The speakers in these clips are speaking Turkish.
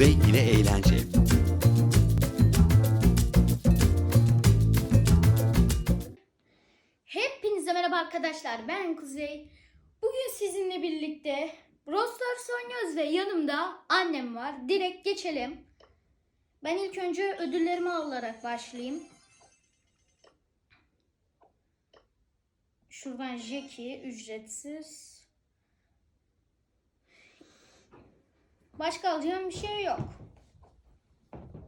Kuzey yine eğlence. Hepinize merhaba arkadaşlar. Ben Kuzey. Bugün sizinle birlikte Brawl Stars ve yanımda annem var. Direkt geçelim. Ben ilk önce ödüllerimi alarak başlayayım. Şuradan Jackie ücretsiz. Başka alacağım bir şey yok.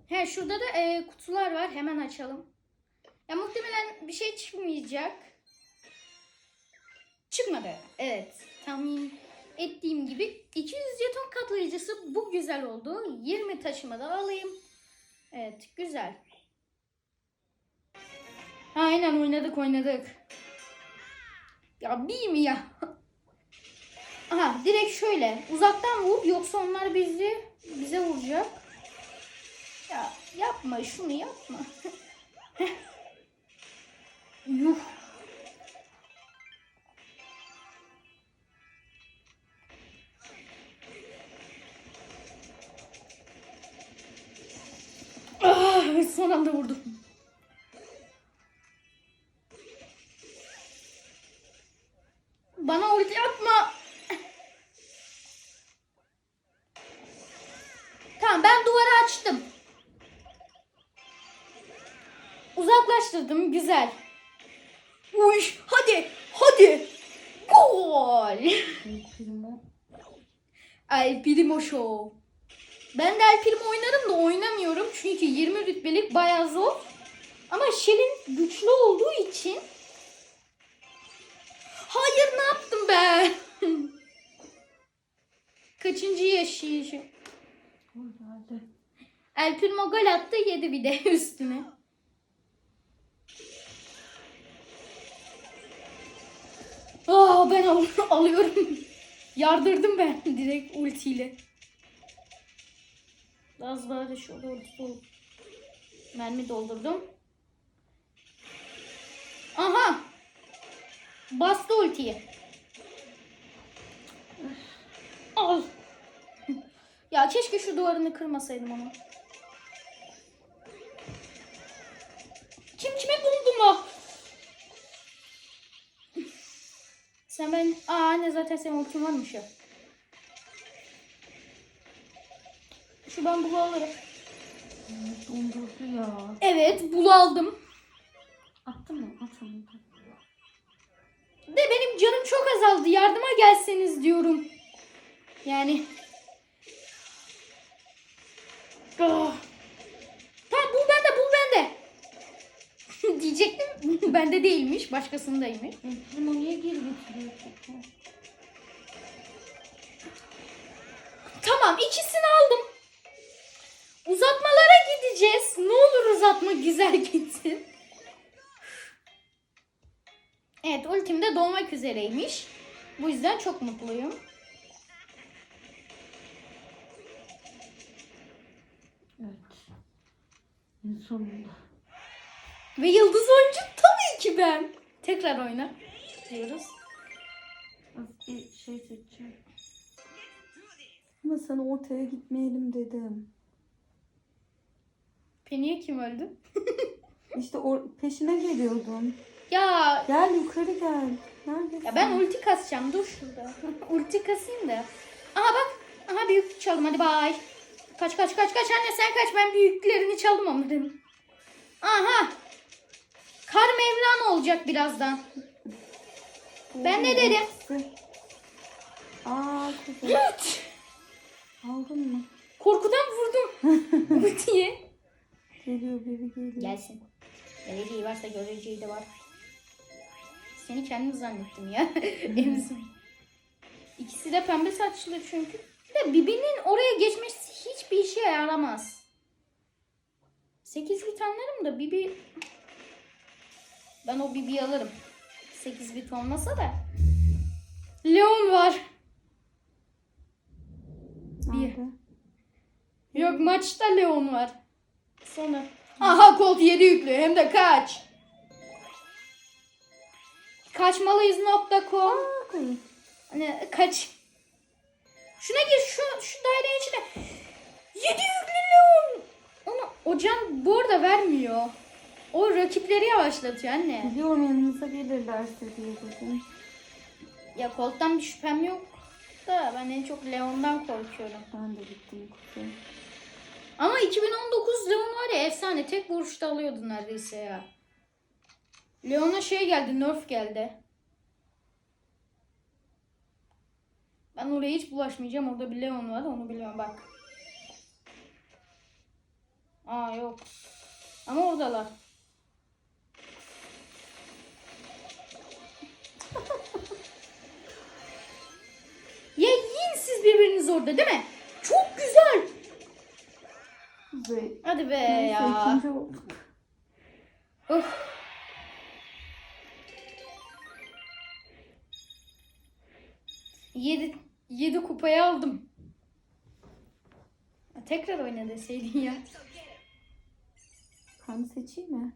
He şurada da e, kutular var. Hemen açalım. Ya muhtemelen bir şey çıkmayacak. Çıkmadı. Evet. Tahmin ettiğim gibi 200 jeton katlayıcısı bu güzel oldu. 20 taşıma da alayım. Evet güzel. Aynen oynadık oynadık. Ya bir mi ya? Aha direkt şöyle uzaktan vur yoksa onlar bizi bize vuracak. Ya yapma şunu yapma. Yuh. Ah, son anda vurdum. Uzaklaştırdım güzel. Uy hadi hadi. Gol. El Primo Show. Ben de El Primo oynarım da oynamıyorum. Çünkü 20 rütbelik bayağı zor. Ama Shell'in güçlü olduğu için. Hayır ne yaptım ben? Kaçıncı yaşayışım? El Primo gol attı yedi bir de üstüne. Aa ben al- alıyorum. Yardırdım ben direkt ultiyle. Az böyle şöyle ulti dol- Mermi doldurdum. Aha. Bastı ultiyi. Al. Ya keşke şu duvarını kırmasaydım ama. Kim kime buldu mu? Sen ben... Aa anne zaten senin ultin varmış ya. Şu ben bulu alırım. Dondurdu ya. Evet bulu aldım. Attın mı? Atın. De benim canım çok azaldı. Yardıma gelseniz diyorum. Yani. Ah. Tamam bul bende bul bende. Diyecektim bende değilmiş başkasındaymış. Limon niye geri getiriyor? Tamam ikisini aldım. Uzatmalara gideceğiz. Ne olur uzatma güzel gitsin. Evet ultim de dolmak üzereymiş. Bu yüzden çok mutluyum. Evet. En sonunda. Ve yıldız oyuncu tabii ki ben. Tekrar oyna diyoruz. Bir şey seçeceğim. Ama sana ortaya gitmeyelim dedim. Penny'e kim öldü? İşte o peşine geliyordum. Ya Gel yukarı gel. Neredesin? ya ben ulti kasacağım. Dur şurada. ulti kasayım da. Aha bak. Aha büyük çaldım. Hadi bay. Kaç kaç kaç kaç anne sen kaç. Ben büyüklerini çaldım onların. Aha. Kar Mevlana olacak birazdan. Ben ne dedim? Aa kuzey. Aldın mı? Korkudan vurdum ultiye. Geliyor biri geliyor. Gelsin. Geleceği varsa göreceği de var. Seni kendim zannettim ya. Emzim. İkisi de pembe saçlı çünkü. Bir de Bibi'nin oraya geçmesi hiçbir işe yaramaz. 8 bit anlarım da Bibi... Ben o Bibi'yi alırım. 8 bit olmasa da. Leon var. Nerede? Yok maçta Leon var. Sonra. Aha Colt 7 yüklü hem de kaç. Kaçmalıyız.com Hani kaç. Şuna gir şu şu dairenin içine. 700 O can bu arada vermiyor. O rakipleri yavaşlatıyor anne. Biliyorum yanımıza gelirlerse diye dedim. Ya Colt'tan bir şüphem yok da ben en çok Leon'dan korkuyorum. Ben de gittim kuzey. Ama 2019 Leon var ya efsane tek vuruşta alıyordu neredeyse ya. Leon'a şey geldi nerf geldi. Ben oraya hiç bulaşmayacağım. Orada bir Leon var onu biliyorum bak. Aa yok. Ama oradalar. Ya yiyin siz birbirinizi orada değil mi? Çok güzel. Kuzey. Hadi be Neyse ya. Of. Yedi, yedi kupayı aldım. Tekrar oyna deseydin ya. Kan seçeyim mi?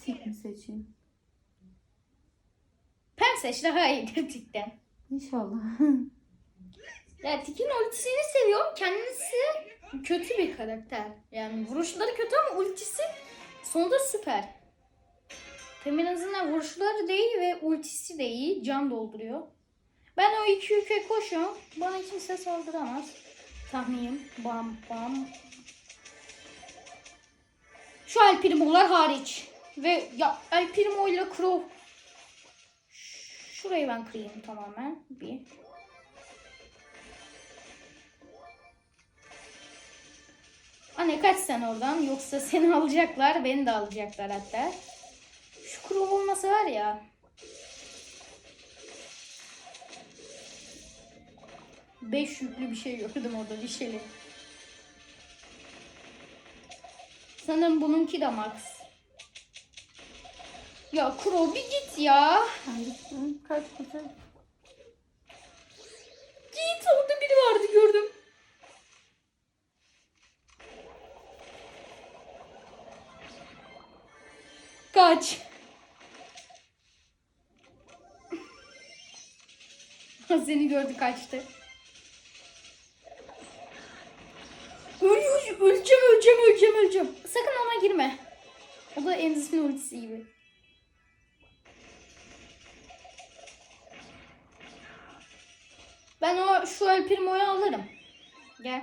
Tik mi seçeyim? Pen seç daha iyi gerçekten. İnşallah. Ya Tik'in ultisini seviyorum. Kendisi kötü bir karakter. Yani vuruşları kötü ama ultisi sonunda süper. Hem en azından vuruşları da iyi ve ultisi de iyi. Can dolduruyor. Ben o iki yüke koşuyorum. Bana kimse saldıramaz. Tahminim. Bam bam. Şu El Primo'lar hariç. Ve ya El Primo ile Crow. Şurayı ben kırayım tamamen. Bir. Anne kaç sen oradan yoksa seni alacaklar beni de alacaklar hatta. Şu kuru olması var ya. Beş yüklü bir şey gördüm orada bir şeyli. Sanırım bununki de max. Ya Kuro bir git ya. Hangisi? Kaç kuzey? Git orada biri vardı gördüm. Kaç. Seni gördü kaçtı. Öleceğim, öleceğim, öleceğim, öleceğim. Sakın ona girme. O da Enzis'in ultisi gibi. Ben o şu El Primo'yu alırım. Gel.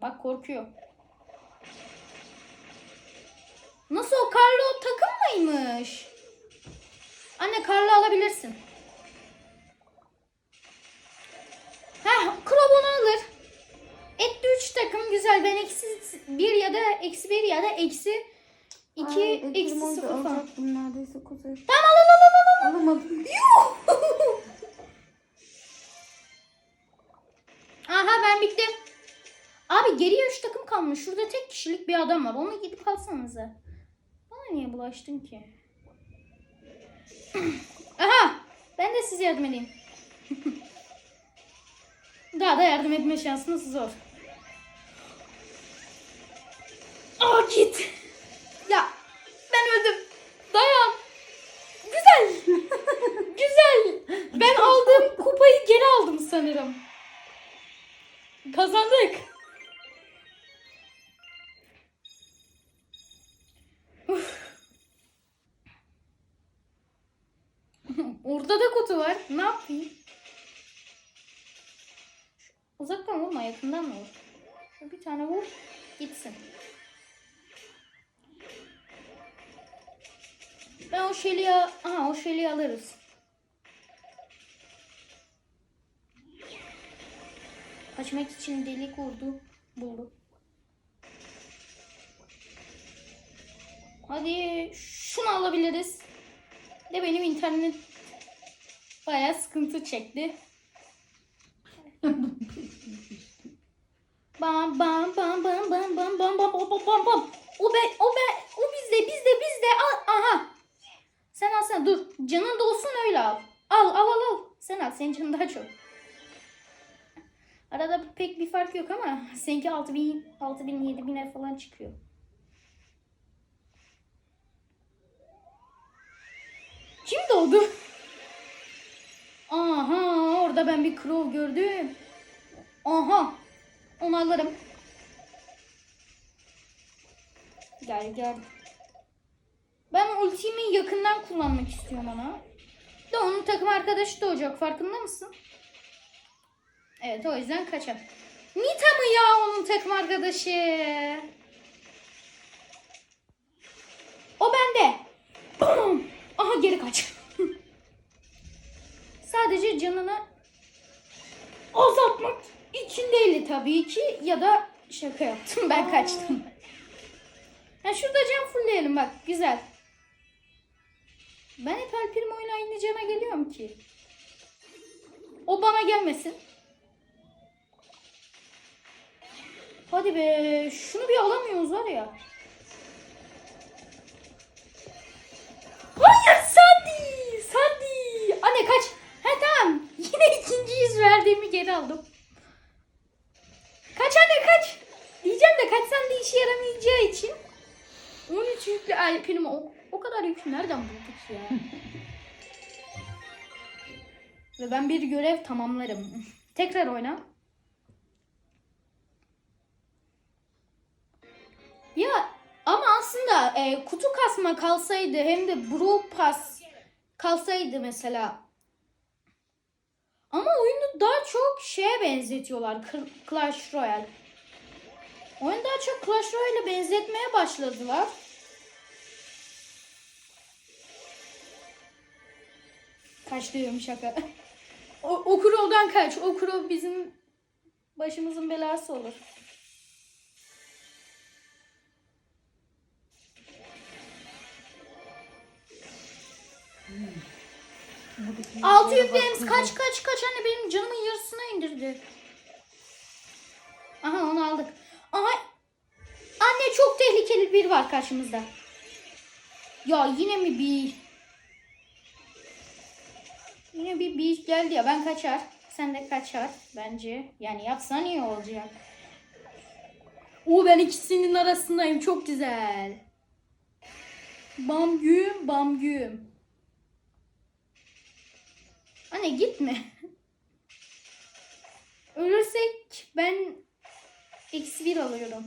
Bak korkuyor. Nasıl o Carlo takım mıymış? Anne Carlo alabilirsin. Heh, Krov onu alır. Etti 3 takım güzel. Ben eksi 1 ya da eksi 1 ya da eksi 2 Ay, eksi Ekrem 0 oydu, falan. Neredeyse kuzey. Tamam al al al al al. Alamadım. Aha ben bittim. Abi geriye 3 takım kalmış. Şurada tek kişilik bir adam var. Onu gidip alsanıza. Bana niye bulaştın ki? Aha! Ben de size yardım edeyim. Daha da yardım etme şansınız zor. Aa git. Uzaktan vurma, yakından vur. Şu bir tane vur, gitsin. Ben o şeliği, aha o şeliği alırız. Kaçmak için delik vurdu. Buldu. Hadi şunu alabiliriz. De benim internet bayağı sıkıntı çekti. Bam bam bam bam bam bam bam bam bam bam bam bam. O be o be o bizde bizde bizde al aha. Sen al sen dur. Canın dolsun öyle al. Al al al al. Sen al senin canın daha çok. Arada pek bir fark yok ama seninki 6000 6000 7000'e falan çıkıyor. Kim doğdu? Aha orada ben bir crow gördüm. Aha onu alırım. Gel gel. Ben ultimi yakından kullanmak istiyorum ona. De onun takım arkadaşı da olacak farkında mısın? Evet o yüzden kaçar. Nita mı ya onun takım arkadaşı? O bende. Aha geri kaç. Sadece canını azaltmak için değil tabii ki ya da şaka yaptım ben kaçtım. Ha şurada can fullleyelim bak güzel. Ben hep El Primo ile aynı cana geliyorum ki. O bana gelmesin. Hadi be şunu bir alamıyoruz var ya. Ve ben bir görev tamamlarım. Tekrar oyna. Ya ama aslında e, kutu kasma kalsaydı hem de Brawl Pass kalsaydı mesela. Ama oyunu daha çok şeye benzetiyorlar. Clash Royale. Oyunu daha çok Clash Royale'e benzetmeye başladılar. Kaç diyorum şaka. O, Crow'dan kaç. O bizim başımızın belası olur. Altı yüklerimiz kaç kaç kaç anne benim canımın yarısına indirdi. Aha onu aldık. Aha anne çok tehlikeli bir var karşımızda. Ya yine mi bir? Yine bir bir geldi ya ben kaçar. Sen de kaçar bence. Yani yapsan iyi olacak. Oo ben ikisinin arasındayım çok güzel. Bam güm bam güm. Anne gitme. Ölürsek ben eksi bir alıyorum.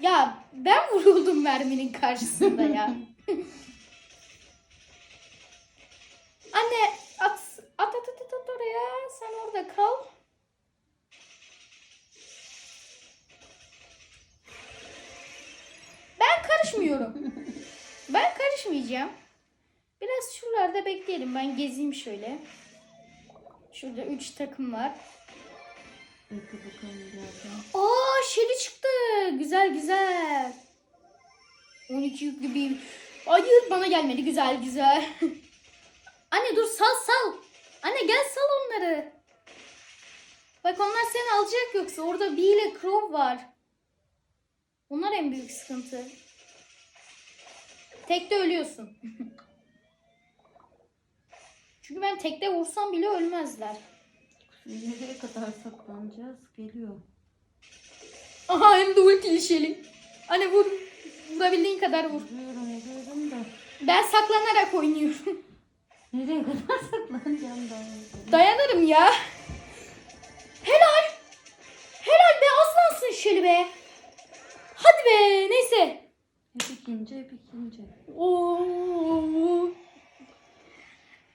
Ya ben vuruldum merminin karşısında ya. Anne at, at at at at oraya. Sen orada kal. Ben karışmıyorum. Ben karışmayacağım. Biraz şuralarda bekleyelim. Ben gezeyim şöyle. Şurada 3 takım var. Bekle. Aa Shelly çıktı. Güzel güzel. 12 yüklü bir. Hayır bana gelmedi. Güzel güzel. Anne dur sal sal. Anne gel sal onları. Bak onlar seni alacak yoksa. Orada Bee ile Crow var. Onlar en büyük sıkıntı. Tekte ölüyorsun. Çünkü ben tekte vursam bile ölmezler. Nereye kadar saklanacağız? Geliyor. Aha hem de ultili Shelly. Anne vur. Vurabildiğin kadar vur. Vuruyorum vuruyorum da. Ben saklanarak oynuyorum. Nereye kadar saklanacağım ben? Dayanırım ya. Helal. Helal be aslansın Shelly be. Hadi be neyse. Hep ikinci hep ikinci. Oo.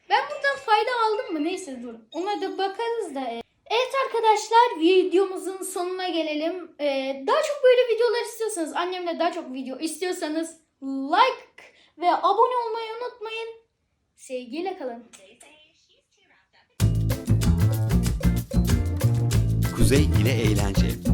Ben buradan fayda aldım mı? Neyse dur. Ona da bakarız da. Evet arkadaşlar videomuzun sonuna gelelim. Ee, daha çok böyle videolar istiyorsanız, annemle daha çok video istiyorsanız like ve abone olmayı unutmayın. Sevgiyle kalın. Kuzey ile eğlence.